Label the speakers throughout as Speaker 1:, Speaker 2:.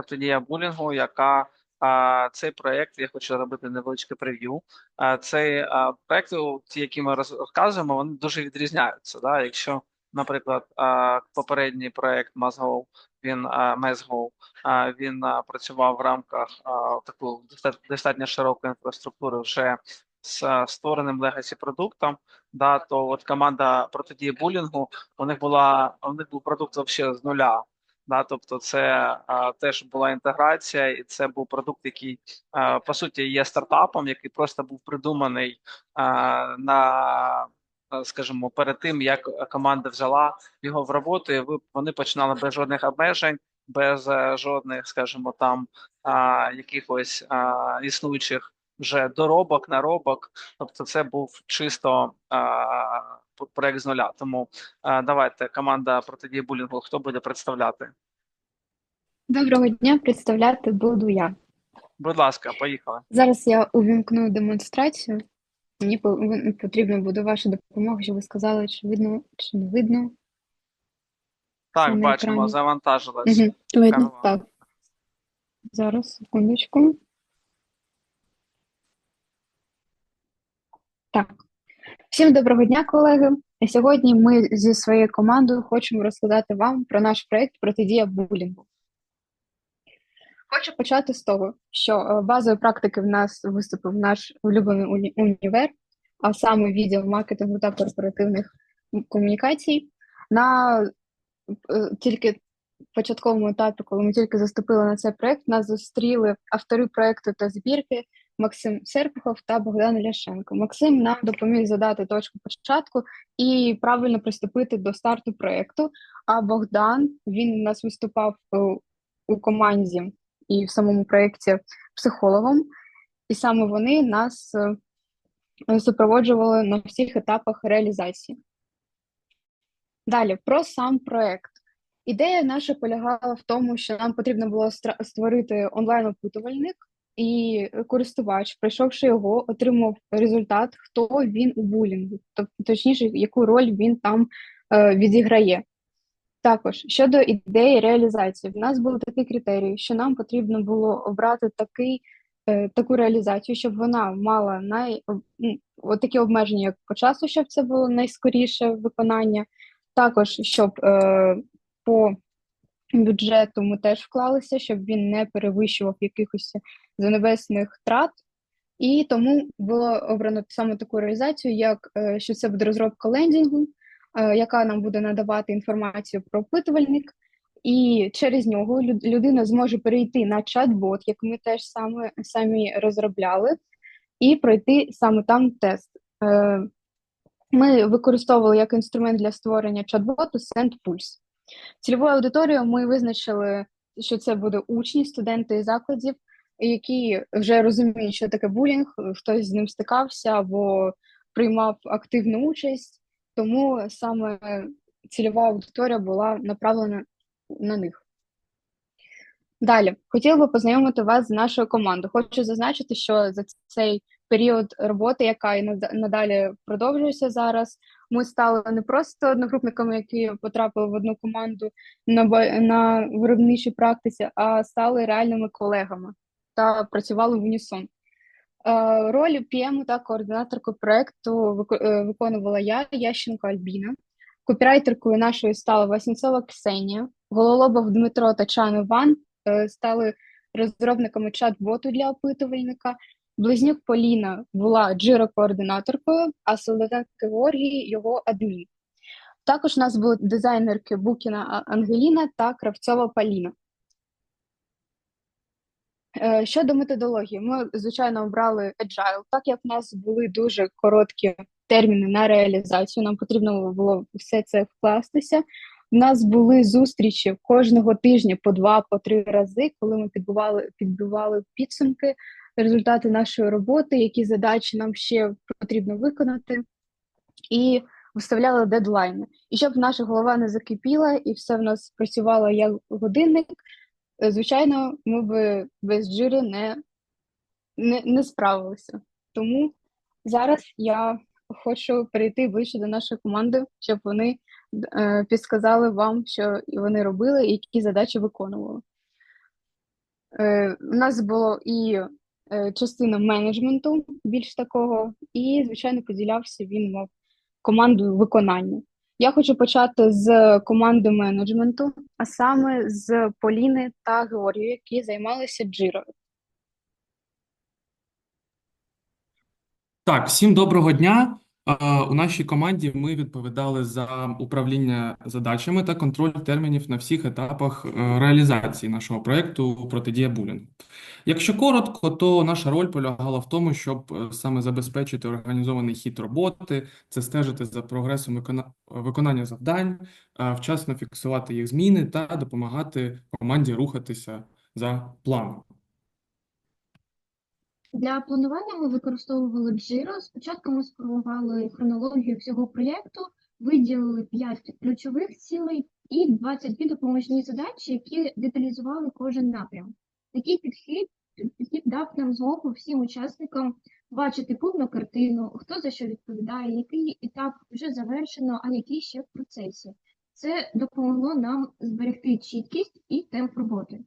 Speaker 1: протидія булінгу, яка цей проєкт, я хочу робити невеличке прев'ю. Цей а, проєкт, ті, які ми розказуємо, вони дуже відрізняються. Да? Якщо, наприклад, попередній проєкт MassGo, він а, він працював в рамках таку достатньо широкої інфраструктури вже з створеним legacy продуктом, да, то от команда протидії булінгу, у них була у них був продукт вообще з нуля. Да, тобто, це а, теж була інтеграція, і це був продукт, який а, по суті є стартапом, який просто був придуманий а, на, скажімо, перед тим, як команда взяла його в роботу, і вони починали без жодних обмежень, без е, жодних, скажімо, там а, якихось а, існуючих вже доробок, наробок. Тобто, це був чисто а, проект з нуля. Тому давайте команда протидії булінгу. Хто буде представляти?
Speaker 2: Доброго дня, представляти буду я.
Speaker 1: Будь ласка, поїхали.
Speaker 2: Зараз я увімкну демонстрацію. Мені по- ви- потрібна буде ваша допомога, щоб ви сказали, чи видно, чи не видно.
Speaker 1: Так,
Speaker 2: на
Speaker 1: бачимо,
Speaker 2: екрані.
Speaker 1: завантажилось.
Speaker 2: Угу. Видно, так. Зараз, секундочку. Так. Всім доброго дня, колеги. І Сьогодні ми зі своєю командою хочемо розказати вам про наш проєкт протидія булінгу. Хочу почати з того, що е, базою практики в нас виступив наш улюблений уні- універ, а саме відділ маркетингу та корпоративних комунікацій. На е, тільки початковому етапі, коли ми тільки заступили на цей проект, нас зустріли автори проекту та збірки Максим Серпухов та Богдан Ляшенко. Максим нам допоміг задати точку початку і правильно приступити до старту проекту. А Богдан він у нас виступав у команді і в самому проєкті психологом, і саме вони нас е, супроводжували на всіх етапах реалізації. Далі про сам проект. Ідея наша полягала в тому, що нам потрібно було створити онлайн-опитувальник, і користувач, пройшовши його, отримав результат, хто він у булінгу, точніше, яку роль він там е, відіграє. Також щодо ідеї реалізації, в нас були такі критерії, що нам потрібно було обрати такий, е, таку реалізацію, щоб вона мала най, такі обмеження, як по часу, щоб це було найскоріше виконання. Також щоб е, по бюджету ми теж вклалися, щоб він не перевищував якихось занебесних трат. І тому було обрано саме таку реалізацію, як е, що це буде розробка лендінгу, яка нам буде надавати інформацію про опитувальник, і через нього людина зможе перейти на чат-бот, як ми теж саме самі розробляли, і пройти саме там тест. Е, Ми використовували як інструмент для створення чат-боту SendPulse. Цільовою аудиторією ми визначили, що це буде учні, студенти закладів, які вже розуміють, що таке булінг, хтось з ним стикався або приймав активну участь, тому саме цільова аудиторія була направлена на них. Далі хотіла би познайомити вас з нашою командою. Хочу зазначити, що за цей період роботи, яка і надалі продовжується зараз, ми стали не просто одногрупниками, які потрапили в одну команду на, на виробничій практиці, а стали реальними колегами та працювали в унісон. Е, Роль PM та координаторку проекту е, виконувала я, Ященко Альбіна. Копірайтеркою нашою стала Васінцова Ксенія, Гололобов Дмитро та Чан Іван е, стали розробниками чат-боту для опитувальника. Близнюк Поліна була джиро-координаторкою, а Солоденко Георгій його адмін. Також у нас були дизайнерки Букіна Ангеліна та Кравцова Поліна. Е, Щодо методології, ми, звичайно, обрали Agile, так як в нас були дуже короткі терміни на реалізацію, нам потрібно було все це вкластися. У нас були зустрічі кожного тижня по два, по три рази, коли ми підбивали, підбивали підсумки, результати нашої роботи, які задачі нам ще потрібно виконати, і виставляли дедлайни. І щоб наша голова не закипіла і все в нас працювало як годинник, звичайно, ми б без джири не, не, не справилися. Тому зараз я хочу перейти ближче до нашої команди, щоб вони е, підсказали вам, що вони робили і які задачі виконували. Е, У нас було і е, частина менеджменту більш такого, і, звичайно, поділявся він мав команду виконання. Я хочу почати з команди менеджменту, а саме з Поліни та Георгію, які займалися джирою.
Speaker 3: Так, всім доброго дня. У нашій команді ми відповідали за управління задачами та контроль термінів на всіх етапах е, реалізації нашого проєкту протидія булінгу. Якщо коротко, то наша роль полягала в тому, щоб е, саме забезпечити організований хід роботи, це стежити за прогресом викона- виконання завдань, е, вчасно фіксувати їх зміни та допомагати команді рухатися за планом.
Speaker 4: Для планування ми використовували Jira. Спочатку ми сформували хронологію всього проєкту, виділили 5 ключових цілей і 22 допоможні задачі, які деталізували кожен напрям. Такий підхід, підхід дав нам змогу всім учасникам бачити повну картину, хто за що відповідає, який етап вже завершено, а який ще в процесі. Це допомогло нам зберегти чіткість і темп роботи.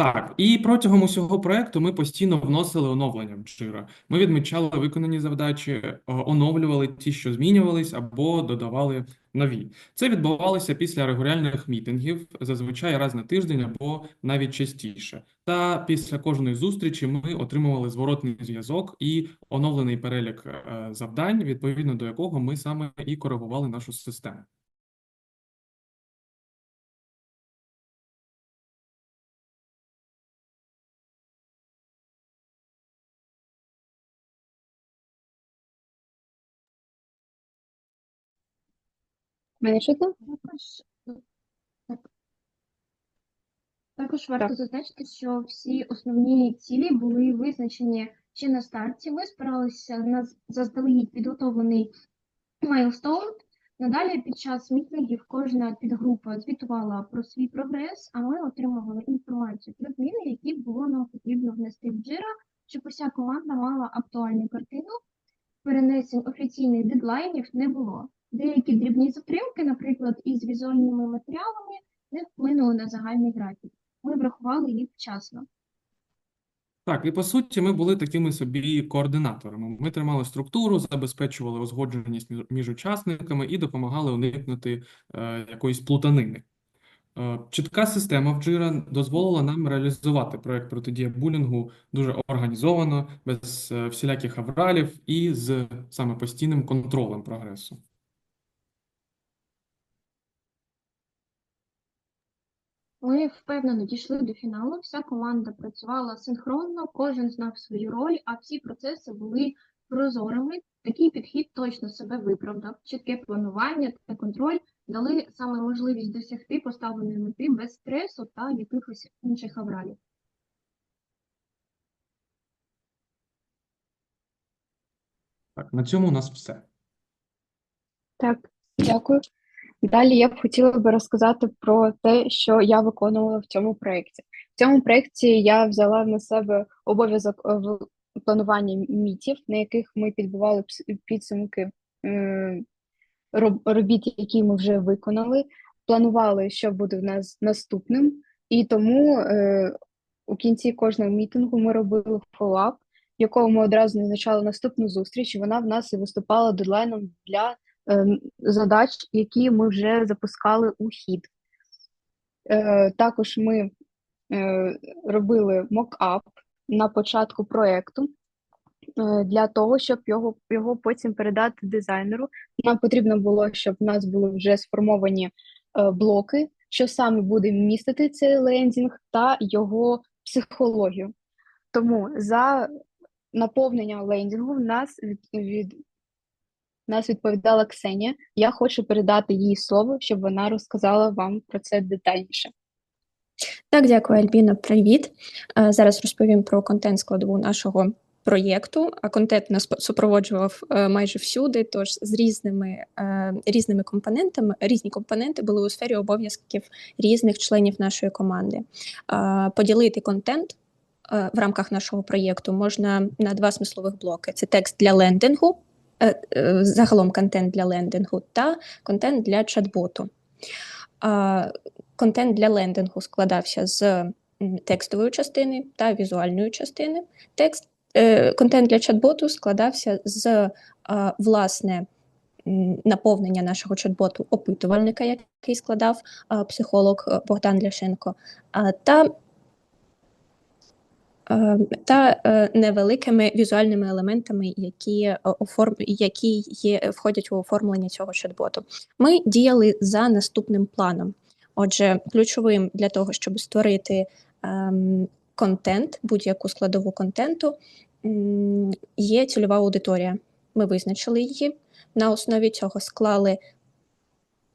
Speaker 3: Так, і протягом усього проекту ми постійно вносили оновлення в. Ми відмічали виконані завдачі, е, оновлювали ті, що змінювались, або додавали нові. Це відбувалося після регулярних мітингів, зазвичай раз на тиждень або навіть частіше. Та після кожної зустрічі ми отримували зворотний зв'язок і оновлений перелік е, завдань, відповідно до якого ми саме і коригували нашу систему.
Speaker 2: Мене чутно?
Speaker 4: Також, так. Також варто зазначити, що всі основні цілі були визначені ще на старті. Ми спиралися на заздалегідь підготовлений майлстоун. Надалі під час мітингів кожна підгрупа звітувала про свій прогрес, а ми отримували інформацію про зміни, які було нам потрібно внести в Jira, щоб уся команда мала актуальну картину. Перенесень офіційних дедлайнів не було. Деякі дрібні затримки, наприклад, із візуальними матеріалами, не вплинули на загальний графік. Ми врахували їх вчасно.
Speaker 3: Так, і по суті, ми були такими собі координаторами. Ми тримали структуру, забезпечували узгодженість між- учасниками і допомагали уникнути е, якоїсь плутанини. Е, чітка система в Jira дозволила нам реалізувати проект протидія булінгу дуже організовано, без е, всіляких авралів і з саме постійним контролем прогресу.
Speaker 4: Ми впевнено дійшли до фіналу. Вся команда працювала синхронно, кожен знав свою роль, а всі процеси були прозорими. Такий підхід точно себе виправдав. Чітке планування та контроль дали саме можливість досягти поставленої мети без стресу та якихось інших авралів.
Speaker 3: Так, на цьому у нас все.
Speaker 2: Так, дякую. Далі я б хотіла би розказати про те, що я виконувала в цьому проєкті. В цьому проєкті я взяла на себе обов'язок е, в- планування мітів, на яких ми підбивали підсумки робіт, які ми вже виконали, планували, що буде в нас наступним, і тому е, у кінці кожного мітингу ми робили фоллап, в якому ми одразу назначали наступну зустріч, і вона в нас і виступала дедлайном для задач, які ми вже запускали у хід. Е, Також ми е, робили мокап на початку проекту е, для того, щоб його, його потім передати дизайнеру. Нам потрібно було, щоб в нас були вже сформовані блоки, що саме буде містити цей лендінг та його психологію. Тому за наповнення лендінгу в нас від, від нас відповідала Ксенія. Я хочу передати їй слово, щоб вона розказала вам про це детальніше.
Speaker 5: Так, дякую, Альбіно. Привіт. Е, Зараз розповім про контент складову нашого проєкту. А контент нас супроводжував е, майже всюди, тож з різними, е, різними компонентами, різні компоненти були у сфері обов'язків різних членів нашої команди. Поділити контент в рамках нашого проєкту можна на два смислових блоки: це текст для лендингу, загалом контент для лендингу та контент для чат-боту. Контент для лендингу складався з
Speaker 3: текстової частини та візуальної частини. Текст, е, контент для чат-боту складався з е, власне наповнення нашого чат-боту опитувальника, який складав е, психолог е, Богдан Ляшенко, та е, та е, невеликими візуальними елементами, які, е, оформ... які є, входять у оформлення цього чат-боту. Ми діяли за наступним планом. Отже, ключовим для того, щоб створити ем, контент, будь-яку складову контенту, є цільова аудиторія. Ми визначили її. На основі цього склали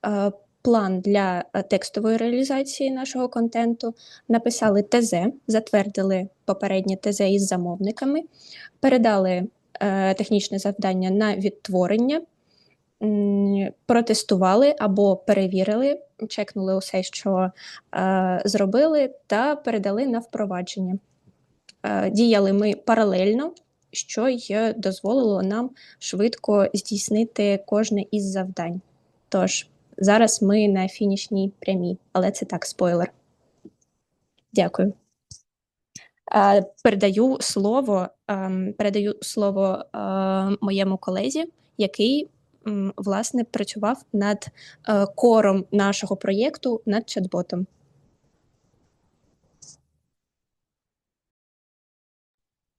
Speaker 3: е, план для е, текстової реалізації нашого контенту, написали ТЗ, затвердили попереднє ТЗ із замовниками, передали е, технічне завдання на відтворення, протестували або перевірили, чекнули усе, що е, зробили, та передали на впровадження. Діяли ми паралельно, що й дозволило нам швидко здійснити кожне із завдань. Тож зараз ми на фінішній прямій, але це так, спойлер. Дякую. Передаю слово, ем, передаю слово е, моєму колезі, який власне працював над е, кором нашого проєкту над чат-ботом.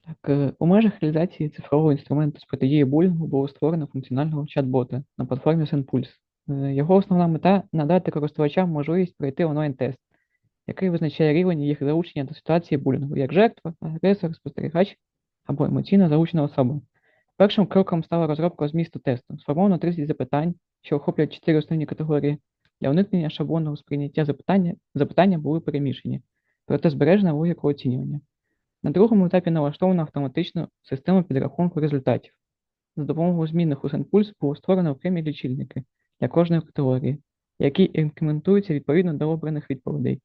Speaker 6: Так, е, у межах реалізації цифрового інструменту з протидії булінгу було створено функціонального чат-бота на платформі SendPulse. Е, Його основна мета надати користувачам можливість пройти онлайн-тест, який визначає рівень їх залучення до ситуації булінгу як жертва, агресор, спостерігач або емоційно залучена особа. Першим кроком стала розробка змісту тесту. Сформовано 30 запитань, що охоплюють 4 основні категорії. Для уникнення шаблонного сприйняття запитання, запитання були перемішані, проте збережена логіка оцінювання. На другому етапі налаштовано автоматичну систему підрахунку результатів. За допомогою змінних у SendPulse було створено окремі лічильники для кожної категорії, які інкрементуються відповідно до обраних відповідей.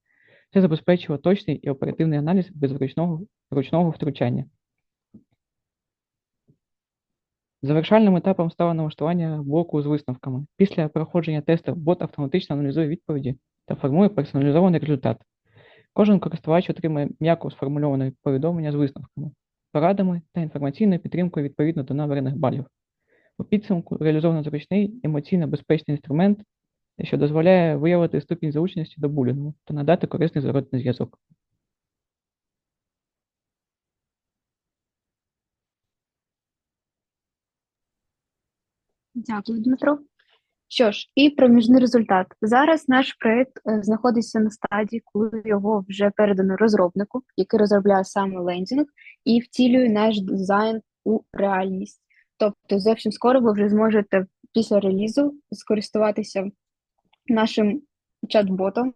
Speaker 6: Це забезпечило точний і оперативний аналіз без ручного, ручного втручання. Завершальним етапом стало налаштування блоку з висновками. Після проходження тесту бот автоматично аналізує відповіді та формує персоналізований результат. Кожен користувач отримає м'яко сформульоване повідомлення з висновками, порадами та інформаційною підтримкою відповідно до набраних балів. У підсумку реалізовано зручний емоційно безпечний інструмент, що дозволяє виявити ступінь залученості до булінгу та надати корисний зворотний зв'язок.
Speaker 2: Дякую, Дмитро. Що ж, і проміжний результат. Зараз наш проект е, знаходиться на стадії, коли його вже передано розробнику, який розробляє саме лендінг, і втілює наш дизайн у реальність. Тобто, зовсім скоро ви вже зможете після релізу скористуватися нашим чат-ботом,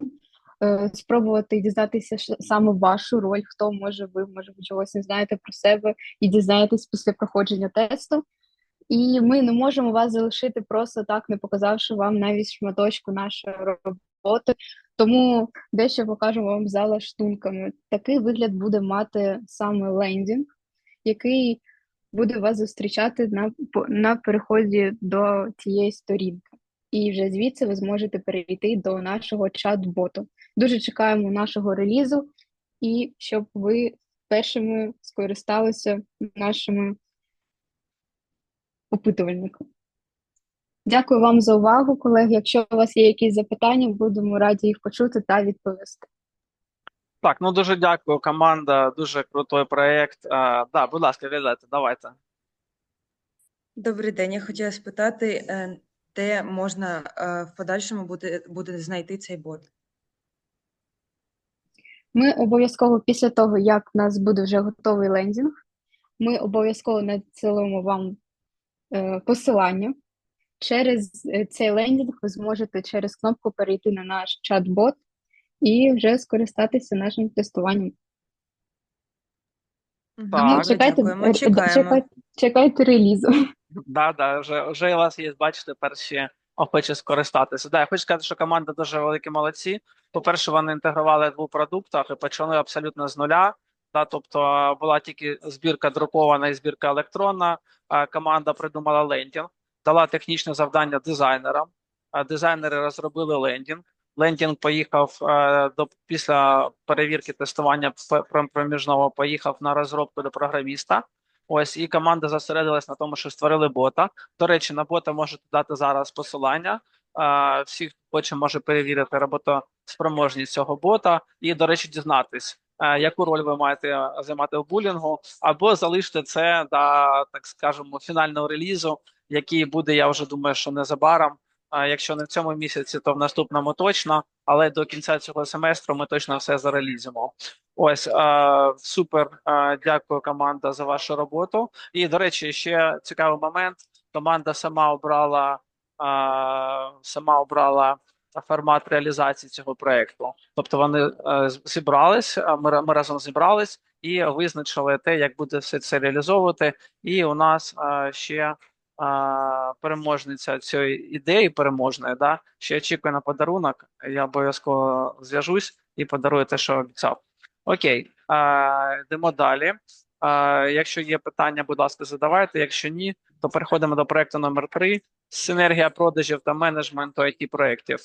Speaker 2: е, спробувати дізнатися саме вашу роль, хто може ви, може ви чогось не знаєте про себе, і дізнаєтесь після проходження тесту. І ми не можемо вас залишити просто так, не показавши вам навіть шматочку нашої роботи. Тому дещо покажемо вам за лаштунками. Такий вигляд буде мати саме лендінг, який буде вас зустрічати на, на переході до цієї сторінки. І вже звідси ви зможете перейти до нашого чат-боту. Дуже чекаємо нашого релізу, і щоб ви першими скористалися нашими опитувальником. Дякую вам за увагу, колеги. Якщо у вас є якісь запитання, будемо раді їх почути та відповісти.
Speaker 1: Так, ну дуже дякую, команда, дуже крутий проєкт. А, да, будь ласка, Віолетта, давайте.
Speaker 7: Добрий день. Я хотіла спитати, е, де можна е, в подальшому буде, буде знайти цей бот?
Speaker 2: Ми обов'язково після того, як в нас буде вже готовий лендінг, ми обов'язково надсилимо вам е, посилання. Через е, цей лендінг ви зможете через кнопку перейти на наш чат-бот і вже скористатися нашим тестуванням.
Speaker 1: Так.
Speaker 2: Чекайте,
Speaker 7: дякуємо.
Speaker 2: е,
Speaker 7: Чекаємо.
Speaker 2: чекайте, чекайте релізу.
Speaker 1: Да, да, вже, вже у вас є, бачите, перші охочі скористатися. Да, я хочу сказати, що команда дуже великі молодці. По-перше, вони інтегрували двох продуктах і почали абсолютно з нуля. Да, тобто була тільки збірка друкована і збірка електронна. А, Команда придумала лендінг, дала технічне завдання дизайнерам. а, Дизайнери розробили лендінг. Лендінг поїхав е, до після перевірки тестування проміжного поїхав на розробку до програміста. Ось і команда зосередилась на тому, що створили бота. До речі, на бота можете дати зараз посилання. Е, Всі, хто хоче, може перевірити роботоспроможність цього бота і, до речі, дізнатись, е, яку роль ви маєте займати в булінгу, або залиште це до, так скажемо, фінального релізу, який буде, я вже думаю, що незабаром. А якщо не в цьому місяці, то в наступному точно. Але до кінця цього семестру ми точно все зарелізимо. Ось е, супер. Е, дякую, команда, за вашу роботу. І до речі, ще цікавий момент. Команда сама обрала е, сама обрала формат реалізації цього проекту. Тобто вони е, з- зібрались. Ми, ми разом зібрались і визначили те, як буде все це реалізовувати. І у нас е, ще а, переможниця цієї ідеї переможної, да, ще очікує на подарунок. Я обов'язково зв'яжусь і подарую те, що обіцяв. Окей, а, йдемо далі. А, якщо є питання, будь ласка, задавайте. Якщо ні, то переходимо до проекту номер 3 синергія продажів та менеджменту it проєктів.